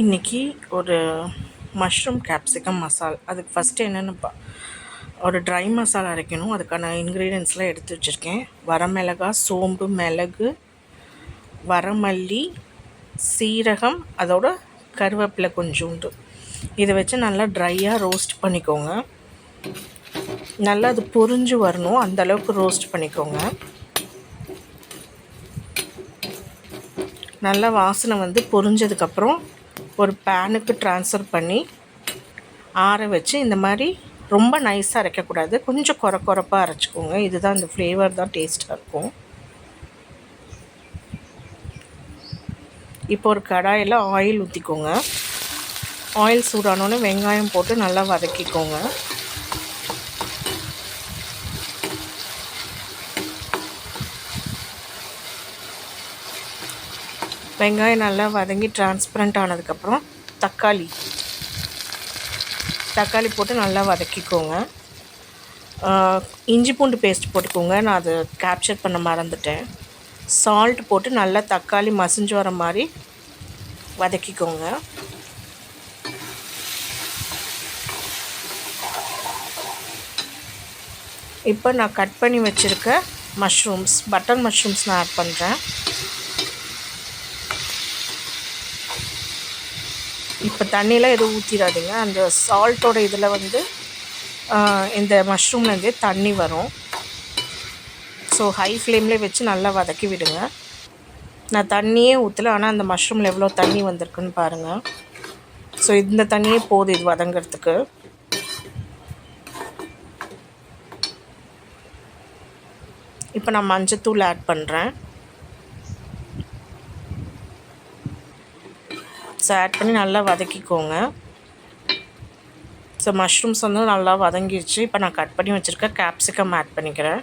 இன்றைக்கி ஒரு mushroom capsicum மசால் அதுக்கு ஃபஸ்ட்டு என்னென்னு பா ஒரு ட்ரை மசாலா அரைக்கணும். அதுக்கான இன்க்ரீடியன்ஸ்லாம் எடுத்து வச்சுருக்கேன். வரமிளகா சோம்பு மிளகு வரமல்லி சீரகம் அதோட கருவேப்பிலை கொஞ்சோண்டு. இதை வச்சு நல்லா ட்ரையாக ரோஸ்ட் பண்ணிக்கோங்க. நல்லா அது பொரிஞ்சு வரணும். அந்தளவுக்கு ரோஸ்ட் பண்ணிக்கோங்க. நல்லா வாசனை வந்து பொரிஞ்சதுக்கப்புறம் ஒரு பேனுக்கு ட்ரான்ஸ்ஃபர் பண்ணி ஆற வச்சு இந்த மாதிரி ரொம்ப நைஸாக அரைக்கக்கூடாது. கொஞ்சம் குறை குறைப்பாக அரைச்சிக்கோங்க. இதுதான் இந்த ஃப்ளேவர் தான் டேஸ்ட்டாக இருக்கும். இப்போ ஒரு கடாயில் ஆயில் ஊற்றிக்கோங்க ஆயில் சூடானோன்னு வெங்காயம் போட்டு நல்லா வதக்கிக்கோங்க. வெங்காயம் நல்லா வதங்கி டிரான்ஸ்பரண்ட் ஆனதுக்கப்புறம் தக்காளி. தக்காளி போட்டு நல்லா வதக்கிக்கோங்க. இஞ்சி பூண்டு பேஸ்ட் போட்டுக்கோங்க. நான் அதை கேப்சர் பண்ண மறந்துட்டேன். சால்ட் போட்டு நல்லா தக்காளி மசிஞ்சு வர மாதிரி வதக்கிக்கோங்க. இப்போ நான் கட் பண்ணி வச்சுருக்க மஷ்ரூம்ஸ் பட்டர் மஷ்ரூம்ஸ் நான் ஆட் பண்ணுறேன் இப்போ தண்ணியெலாம் எதுவும் ஊற்றிடாதீங்க அந்த சால்ட்டோட இதில் வந்து இந்த மஷ்ரூம்லேருந்தே தண்ணி வரும். ஸோ ஹை ஃப்ளேம்லேயே வச்சு நல்லா வதக்கி விடுங்க. நான் தண்ணியே ஊற்றல ஆனால் அந்த மஷ்ரூமில் எவ்வளோ தண்ணி வந்திருக்குன்னு பாருங்கள் ஸோ இந்த தண்ணியே போதும் இது வதங்கிறதுக்கு. இப்போ நான் மஞ்சத்தூள் ஆட் பண்ணுறேன் ஸோ ஆட் பண்ணி நல்லா வதக்கிக்கோங்க. ஸோ மஷ்ரூம்ஸ் வந்து நல்லா வதங்கிடுச்சு இப்போ நான் கட் பண்ணி வச்சுருக்க கேப்சிகம் ஆட் பண்ணிக்கிறேன்.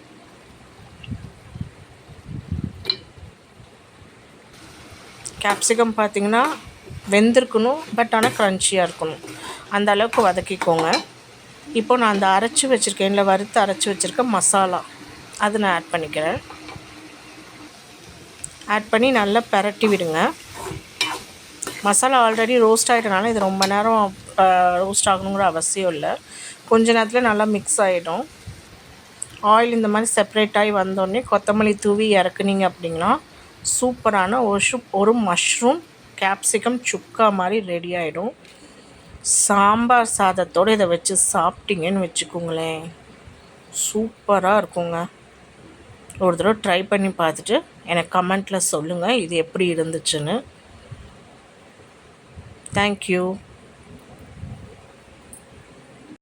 கேப்சிகம் பார்த்திங்கன்னா வெந்திருக்கணும் பட் ஆனால் க்ரன்ச்சியாக இருக்கணும். அந்த அளவுக்கு வதக்கிக்கோங்க. இப்போ நான் அந்த அரைச்சி வச்சுருக்கேன். இல்லை வறுத்து அரைச்சி வச்சுருக்க மசாலா. அதை நான் ஆட் பண்ணிக்கிறேன். ஆட் பண்ணி நல்லா பரட்டி விடுங்க. மசாலா ஆல்ரெடி ரோஸ்ட் ஆகிட்டனால இது ரொம்ப நேரம் ரோஸ்ட் ஆகணுங்கிற அவசியம் இல்லை. கொஞ்ச நேரத்தில் நல்லா மிக்ஸ் ஆகிடும் ஆயில் இந்த மாதிரி செப்ரேட் ஆகி வந்தோடனே கொத்தமல்லி தூவி இறக்குனீங்க அப்படின்னா சூப்பரான ஒரு ஒரு மஷ்ரூம் கேப்சிகம் சுக்கா மாதிரி ரெடி ஆகிடும் சாம்பார் சாதத்தோடு இதை வச்சு சாப்பிட்டீங்கன்னு வச்சுக்கோங்களேன். சூப்பராக இருக்குங்க. ஒரு தடவை ட்ரை பண்ணி பார்த்துட்டு எனக்கு கமெண்ட்டில் சொல்லுங்கள் இது எப்படி இருந்துச்சுன்னு. தேங்க்யூ